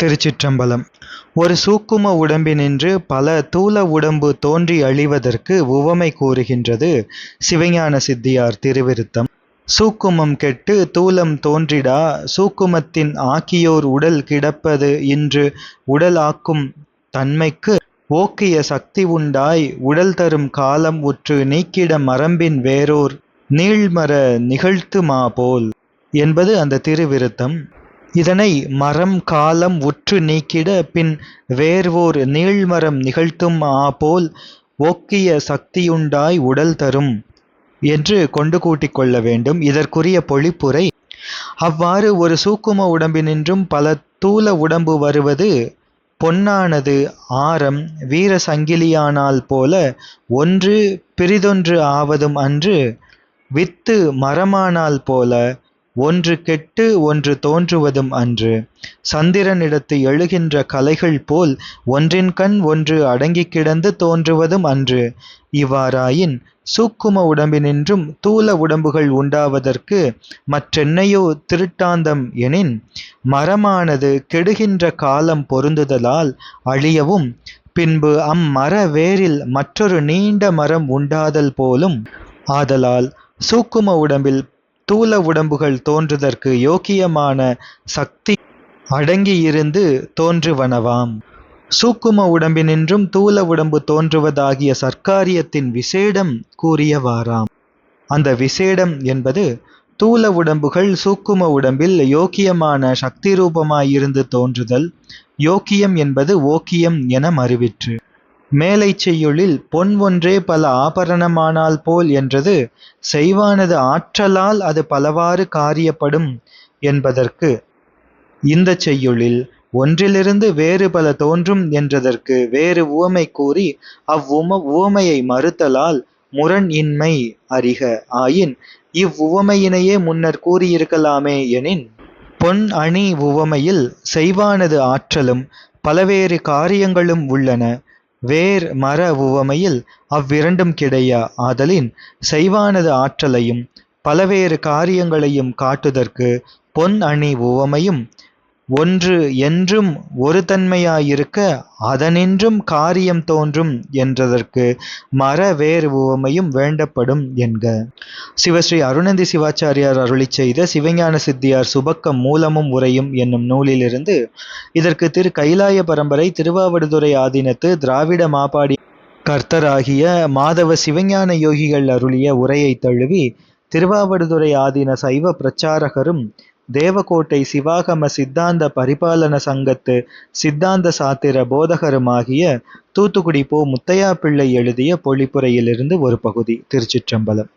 திருச்சிற்றம்பலம். ஒரு சூக்கும உடம்பினின்று பல தூல உடம்பு தோன்றி அழிவதற்கு உவமை கூறுகின்றது சிவஞான சித்தியார் திருவிருத்தம். சூக்குமம் கெட்டு தூலம் தோன்றிடா சூக்குமத்தின் ஆக்கியோர் உடல் கிடப்பது இன்று உடல் ஆக்கும் தன்மைக்கு ஓக்கிய சக்தி உண்டாய் உடல் தரும் காலம் உற்று நீக்கிட மரம்பின் வேறோர் நீள்மர நிகழ்த்துமா போல் என்பது அந்த திருவிருத்தம். இதனை மரம் காலம் உற்று நீக்கிட பின் வேர்வோர் நீள்மரம் நிகழ்த்தும் ஆபோல் ஓக்கிய சக்தியுண்டாய் உடல் தரும் என்று கொண்டு கூட்டிக் கொள்ள வேண்டும். இதற்குரிய பொழிப்புரை அவ்வாறு ஒரு சூக்கும உடம்பினின்றும் பல தூல உடம்பு வருவது பொன்னானது ஆரம் வீர சங்கிலியானால் போல ஒன்று பிரிதொன்று ஆவதும் அன்று வித்து மரமானால் போல ஒன்று கெட்டு ஒன்று தோன்றுவதும் அன்று. சந்திரனிடத்து எழுகின்ற கலைகள் போல் ஒன்றின்கண் ஒன்று அடங்கிக் கிடந்து தோன்றுவதும் அன்று. இவ்வாறாயின் சூக்கும உடம்பினின்றும் தூல உடம்புகள் உண்டாவதற்கு மற்றென்னையோ திருட்டாந்தம் எனின் மரமானது கெடுகின்ற காலம் பொருந்துதலால் அழியவும் பின்பு அம்மர வேரில் மற்றொரு நீண்ட மரம் உண்டாதல் போலும். ஆதலால் சூக்கும உடம்பில் தூல உடம்புகள் தோன்றுதற்கு யோக்கியமான சக்தி அடங்கியிருந்து தோன்றுவனவாம். சூக்கும உடம்பினின்றும் தூல உடம்பு தோன்றுவதாகிய சர்க்காரியத்தின் விசேடம் கூறியவாறாம். அந்த விசேடம் என்பது தூல உடம்புகள் சூக்கும உடம்பில் யோக்கியமான சக்தி ரூபமாயிருந்து தோன்றுதல் யோக்கியம் என்பது ஓக்கியம் என மறுவிற்று. மேலை செய்யுளில் பொன் ஒன்றே பல ஆபரணமானால் போல் என்றது செய்வானது ஆற்றலால் அது பலவாறு காரியப்படும் என்பதற்கு. இந்த செய்யுளில் ஒன்றிலிருந்து வேறு பல தோன்றும் என்றதற்கு வேறு உவமை கூறி அவ்வும உவமையை மறுத்தலால் முரண் இன்மை அறிக. ஆயின் இவ்வுவமையினையே முன்னர் கூறியிருக்கலாமே எனின் பொன் அணி உவமையில் செய்வானது ஆற்றலும் பலவேறு காரியங்களும் உள்ளன. வேர் மர உவமையில் அவ்விரண்டும் கிடையா? ஆதலின் செய்வானது ஆற்றலையும் பலவேறு காரியங்களையும் காட்டுதற்கு பொன் அணி உவமையும் ஒன்று என்றும் ஒரு தன்மையாயிருக்க அதனின்றும் காரியம் தோன்றும் என்றதற்கு மர வேறு உவமையும் வேண்டப்படும் என்க. சிவஸ்ரீ அருணந்தி சிவாச்சாரியார் அருளி செய்த சிவஞான சித்தியார் சுபக்கம் மூலமும் உரையும் என்னும் நூலிலிருந்து இதற்கு திரு கைலாய பரம்பரை திருவாவடுதுறை ஆதீனத்து திராவிட மாபாடி கர்த்தராகிய மாதவ சிவஞான யோகிகள் அருளிய உரையை தழுவி திருவாவடுதுறை ஆதீன சைவ பிரச்சாரகரும் தேவகோட்டை சிவாகம சித்தாந்த பரிபாலன சங்கத்து சித்தாந்த சாத்திர போதகருமாகிய தூத்துக்குடி போ முத்தையா பிள்ளை எழுதிய பொழிப்புரையிலிருந்து ஒரு பகுதி திருச்சிற்றம்பலம்.